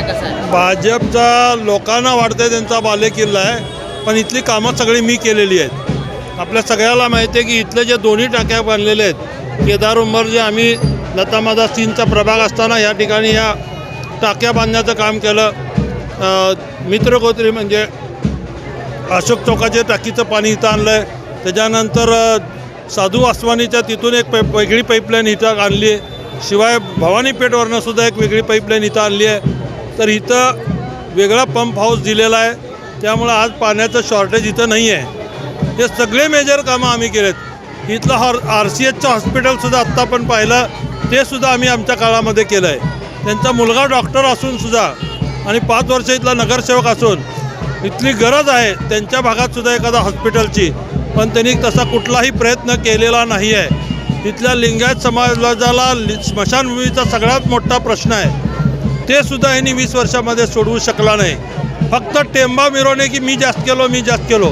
आहे आहे? भाजपचा लोकांना वाटतंय त्यांचा बालेकिल्ला आहे पण इथली कामं सगळी मी केलेली आहेत. आपल्या सगळ्याला माहिती आहे की इथले जे दोन्ही टाक्या बांधलेले आहेत केदार उंबर जे आम्ही लता मादा सीनचा प्रभाग असताना या ठिकाणी या टाक्या बांधण्याचं काम केलं. मित्रगोत्री म्हणजे अशोक चौकाचे टाकीचं पाणी इथं आणलं आहे त्याच्यानंतर साधू आसवानीच्या तिथून एक पाईप वेगळी पाईपलाईन इथं आणली आहे. शिवाय भवानीपेठवरनं सुद्धा एक वेगळी पाईपलाईन इथं आणली आहे. तर इथं वेगळा पंप हाऊस दिलेला आहे. त्यामुळं आज पाण्याचं शॉर्टेज इथं नाही आहे हे सगळे मेजर कामं आम्ही केलेत. इथलं हॉर आर सी एचचं हॉस्पिटलसुद्धा आत्ता पण पाहिलं. ते सुद्धा आम्ही आमच्या काळामध्ये केलं आहे त्यांचा मुलगा डॉक्टर असून सुद्धा आणि पाच वर्ष इथला नगरसेवक असून इथली गरज आहे त्यांच्या भागातसुद्धा एखादा हॉस्पिटलची पण त्यांनी तसा कुठलाही प्रयत्न केलेला नाही आहे इथल्या लिंगायत समाजाला स्मशानभूमीचा सगळ्यात मोठा प्रश्न आहे. ते सुद्धा यांनी वीस वर्षामध्ये सोडवू शकला नाही. फक्त टेंबा मिरवणे की मी जास्त केलो मी जास्त केलो.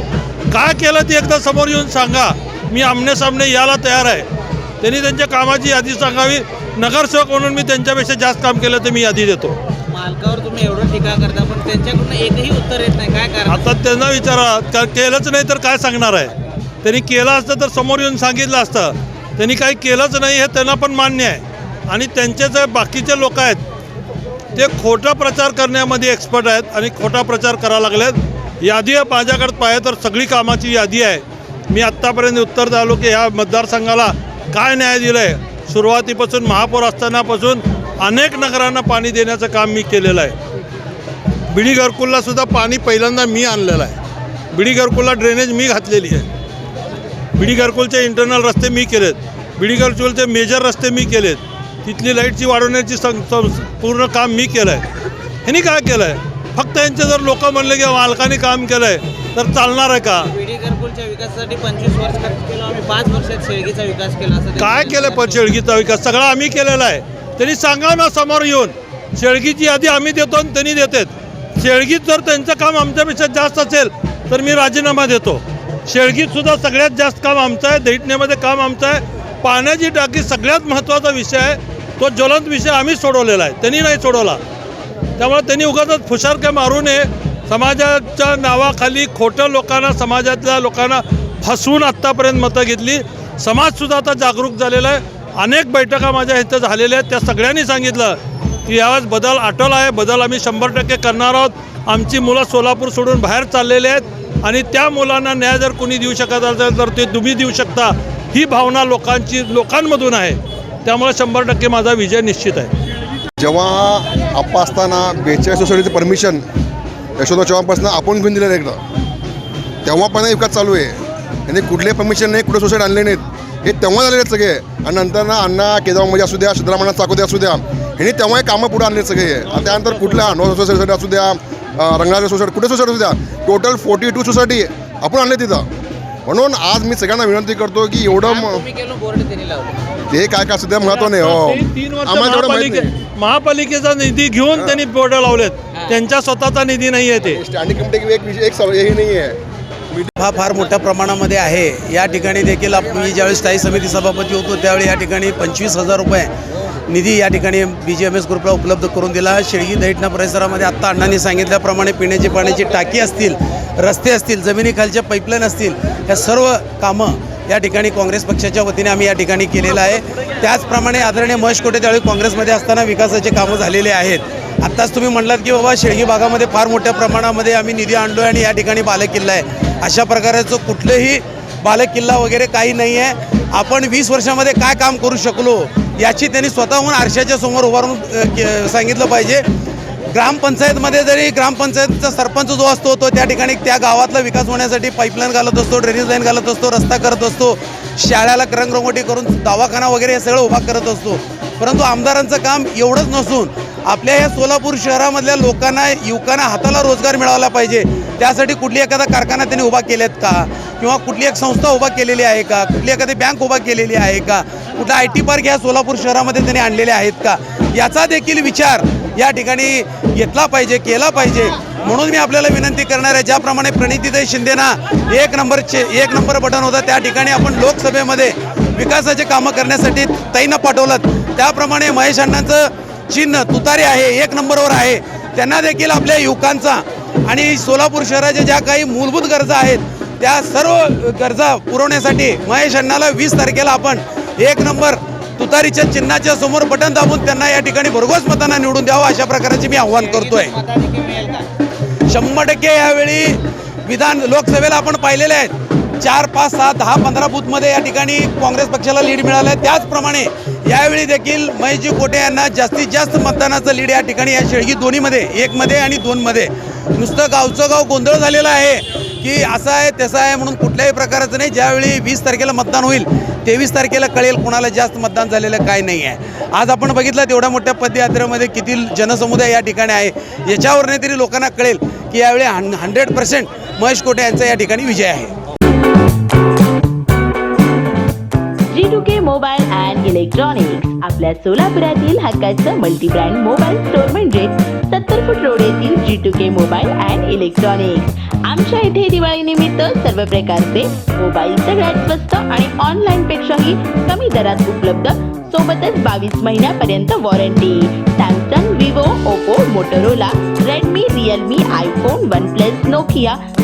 काय केलं ते एकदा समोर येऊन सांगा. मी आमने सामने यायला तयार आहे. त्यांनी त्यांच्या कामाची यादी सांगावी. नगरसेवक म्हणून मी त्यांच्यापेक्षा जास्त काम केलं तर मी यादी देतो. मालकावर तुम्ही एवढं टीका करता पण त्यांच्याकडून एकही उत्तर येत नाही. काय कारण? आता त्यांना विचारा. का केलंच नाही तर काय सांगणार आहे? त्यांनी केलं असतं तर समोर येऊन सांगितलं असतं. त्यांनी काही केलंच नाही हे त्यांना पण मान्य आहे. आणि त्यांचे जे बाकीचे लोक आहेत ते खोटा प्रचार करण्यामध्ये एक्सपर्ट आहेत आणि खोटा प्रचार करायला लागलेत. यादी आहे माझ्याकडे पाहिजे तर सगळी कामाची यादी आहे. मी आत्तापर्यंत उत्तर द्यालो की ह्या मतदारसंघाला काय न्याय दिलं आहे सुरुवातीपासून महापौर असतानापासून अनेक नगरांना पाणी देण्याचं काम मी केलेलं आहे. बिडी घरकुलला सुद्धा पाणी पहिल्यांदा मी आणलेलं आहे. बिडी घरकुलला ड्रेनेज मी घातलेली आहे. बिडी घरकुलचे इंटरनल रस्ते मी केलेत. बिडी घरकुलचे मेजर रस्ते मी केलेत. तिथली लाईटची वाढवण्याची पूर्ण काम मी केलं आहे ह्यांनी काय केलं आहे फक्त यांचे जर लोक म्हणले की मालकाने काम केलं आहे तर चालणार आहे का? पिढी घरकुलच्या विकासासाठी पंचवीस वर्ष खर्च केलं आम्ही पाच वर्षात शेळगीचा विकास केला असं ते काय केलं पण शेळगीचा विकास? सगळा आम्ही केलेला आहे. त्यांनी सांगा ना समोर येऊन. शेळगीची यादी आम्ही देतो आणि त्यांनी देतात. शेळगीत जर त्यांचं काम आमच्यापेक्षा जास्त असेल तर मी राजीनामा देतो. शेळगीत सुद्धा सगळ्यात जास्त काम आमचं आहे. दैठण्यामध्ये काम आमचं आहे. पाण्याची टाकी सगळ्यात महत्त्वाचा विषय आहे. तो ज्वलंत विषय आम्हीच सोडवलेला आहे. त्यांनी नाही सोडवला. त्यामुळे त्यांनी उगाच फुशारक्या मारू नये. समाजाच्या नावाखाली खोटं लोकांना समाजातल्या लोकांना फसवून आत्तापर्यंत मतं घेतली. समाजसुद्धा आता जागरूक झालेला आहे. अनेक बैठका माझ्या इथं झालेल्या आहेत. त्या सगळ्यांनी सांगितलं की यावेळेस बदल अटल आहे. बदल आम्ही शंभर टक्के करणार आहोत. आमची मुलं सोलापूर सोडून बाहेर चाललेली आहेत. आणि त्या मुलांना न्याय जर कोणी देऊ शकत असेल तर ते तुम्ही देऊ शकता. ही भावना लोकांची लोकांमधून आहे. त्यामुळे शंभर टक्के माझा विजय निश्चित आहे. जेव्हा आप्पा असताना बेचाळीस सोसायटीचं परमिशन यशोदा चव्हाणपासून आपण घेऊन दिलेलं एकदा तेव्हापर्यंत विकास चालू आहे. त्यांनी कुठले परमिशन नाही कुठे सोसायटी आणले नाहीत. हे तेव्हा झालेले आहेत सगळे. आणि नंतर ना अण्णा केदारमध्ये म्हणजे असू द्या सिद्धरामण्णा चाकोदे असू द्या ह्यांनी तेव्हा हे कामं पुढे आणले सगळे. आणि त्यानंतर कुठल्या नो सोसायटी असू द्या रंगराजा सोसायटी कुठे सोसायटी असू द्या टोटल फोर्टी टू सोसायटी आपण आणले तिथं म्हणून आज मी सगळ्यांना विनंती करतो की एवढं ते काय काय सध्या महत्त्व नाही हो. ते तीन वर्ष आम्हाला तेवढं माहिती महापालिके नाही. महापालिकेचा निधी घेऊन त्यांनी बोर्ड लावलेत. त्यांच्या स्वतःचा निधी नाही आहे ते स्टँडिंग कमिटी एक विषय एक सव- हे नाही आहे हा फार मोठ्या प्रमाणामध्ये आहे. या ठिकाणी देखील आप- मी ज्यावेळी स्थायी समिती सभापती होतो त्यावेळी या ठिकाणी पंचवीस हजार रुपये निधी या ठिकाणी बी जी एम एस ग्रुपला उपलब्ध करून दिला. शेळगी दैठणा परिसरामध्ये आत्ता अण्णांनी सांगितल्याप्रमाणे पिण्याची पाण्याची टाकी असतील रस्ते असतील जमिनीखालच्या पाईपलाईन असतील या सर्व कामं या ठिकाणी काँग्रेस पक्षाच्या वतीने आम्ही या ठिकाणी केलेलं आहे. त्याचप्रमाणे आदरणीय महेश कोटे त्यावेळी काँग्रेसमध्ये असताना विकासाचे कामं झालेले आहेत. आत्ताच तुम्ही म्हटलात की बाबा शेळगी भागामध्ये फार मोठ्या प्रमाणामध्ये आम्ही निधी आणलो आहे आणि या ठिकाणी बालकिल्ला आहे. अशा प्रकारचं कुठलंही बालकिल्ला वगैरे काही नाही आहे आपण वीस वर्षामध्ये काय काम करू शकलो याची त्यांनी स्वतःहून आरशाच्या समोर उभारून के- सांगितलं पाहिजे. ग्रामपंचायतमध्ये जरी ग्रामपंचायतचा सरपंच जो असतो तो त्या ठिकाणी त्या गावातला विकास होण्यासाठी पाईपलाईन घालत असतो ड्रेनेज लाईन घालत असतो रस्ता करत असतो शाळेला रंगरंगोटी करून दवाखाना वगैरे हे सगळं उभा करत असतो. परंतु आमदारांचं काम एवढंच नसून आपल्या या सोलापूर शहरामधल्या लोकांना युवकांना हाताला रोजगार मिळाला पाहिजे. त्यासाठी कुठली एखादा कारखाना त्यांनी उभा केलेत का? किंवा कुठली एक संस्था उभा केलेली आहे का? कुठली एखादी बँक उभा केलेली आहे का? कुठला आय टी पार्क या सोलापूर शहरामध्ये त्यांनी आणलेले आहेत का? याचा देखील विचार या ठिकाणी घेतला पाहिजे केला पाहिजे. म्हणून मी आपल्याला विनंती करणार आहे ज्याप्रमाणे प्रणितीताई शिंदेना एक नंबरचे एक नंबर बटन होतं त्या ठिकाणी आपण लोकसभेमध्ये विकासाचे कामं करण्यासाठी ताईंना पाठवलं त्याप्रमाणे महेश अण्णांचं चिन्ह तुतारी आहे एक नंबरवर आहे. त्यांना देखील आपल्या युवकांचा आणि सोलापूर शहराच्या ज्या काही मूलभूत गरजा आहेत त्या सर्व गरजा पुरवण्यासाठी महेश अण्णाला वीस तारखेला आपण एक नंबर तुतारीच्या चिन्हाच्या समोर बटन दाबून त्यांना या ठिकाणी भरघोस मतांना निवडून द्यावं अशा प्रकारचे मी आव्हान करतोय. शंभर टक्के यावेळी विधान लोकसभेला आपण पाहिलेले आहेत. चार पाच सहा दहा पंधरा बूथमध्ये या ठिकाणी काँग्रेस पक्षाला लीड मिळालं. आहे त्याचप्रमाणे यावेळी देखील महेशजी कोटे यांना जास्तीत जास्त मतदानाचं लीड या ठिकाणी या शेळगी दोन्हीमध्ये एकमध्ये आणि दोनमध्ये. नुसतं गावचं गाव गोंधळ झालेला आहे की असं आहे तसं आहे म्हणून कुठल्याही प्रकाराचं नाही. ज्यावेळी वीस तारखेला मतदान होईल तेवीस तारखेला कळेल कोणाला जास्त मतदान झालेलं काय नाही आहे. आज आपण बघितलं तेवढ्या मोठ्या पदयात्रेमध्ये किती जनसमुदाय या ठिकाणी आहे. याच्यावरने तरी लोकांना कळेल की यावेळी हं हंड्रेड पर्सेंट महेश कोटे यांचा या ठिकाणी विजय आहे. मोबाईल अँड इलेक्ट्रॉनिक्स आपल्या सोलापुरातील हक्काचं मल्टी ब्रँड मोबाईल स्टोअर म्हणजे सत्तर फूट रोड येथील G two K mobile and electronics आमच्या इथे दिवाळी निमित्त सर्व प्रकारचे मोबाईल सगळ्यात स्वस्त आणि ऑनलाईन पेक्षाही कमी दरात उपलब्ध. सोबतच बावीस महिन्यापर्यंत warranty Samsung Vivo Oppo Motorola Redmi Realme iPhone OnePlus Nokia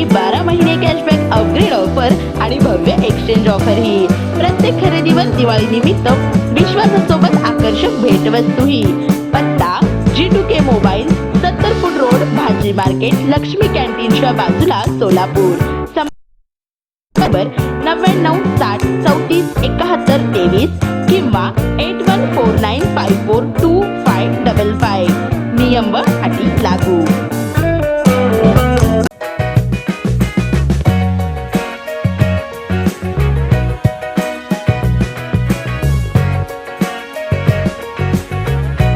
आणि बारा महिने कॅशबॅक अपग्रेड ऑफर आणि भव्य एक्सचेंज ऑफर ही. प्रत्येक खरेदीवर दिवाळी निमित्त विश्वासासोबत आकर्षक भेटवस्तूही पत्ता जी टू के मोबाईल सत्तर फूट रोड भाजी मार्केट लक्ष्मी कॅन्टीनच्या बाजूला सोलापूर. नंबर नव्याण्णव साठ चौतीस एकाहत्तर तेवीस किंवा eight one four nine five four two five double five नियम व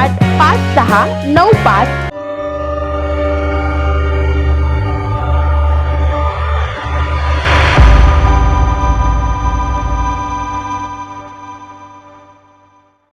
आठ पाच सहा नऊ पाच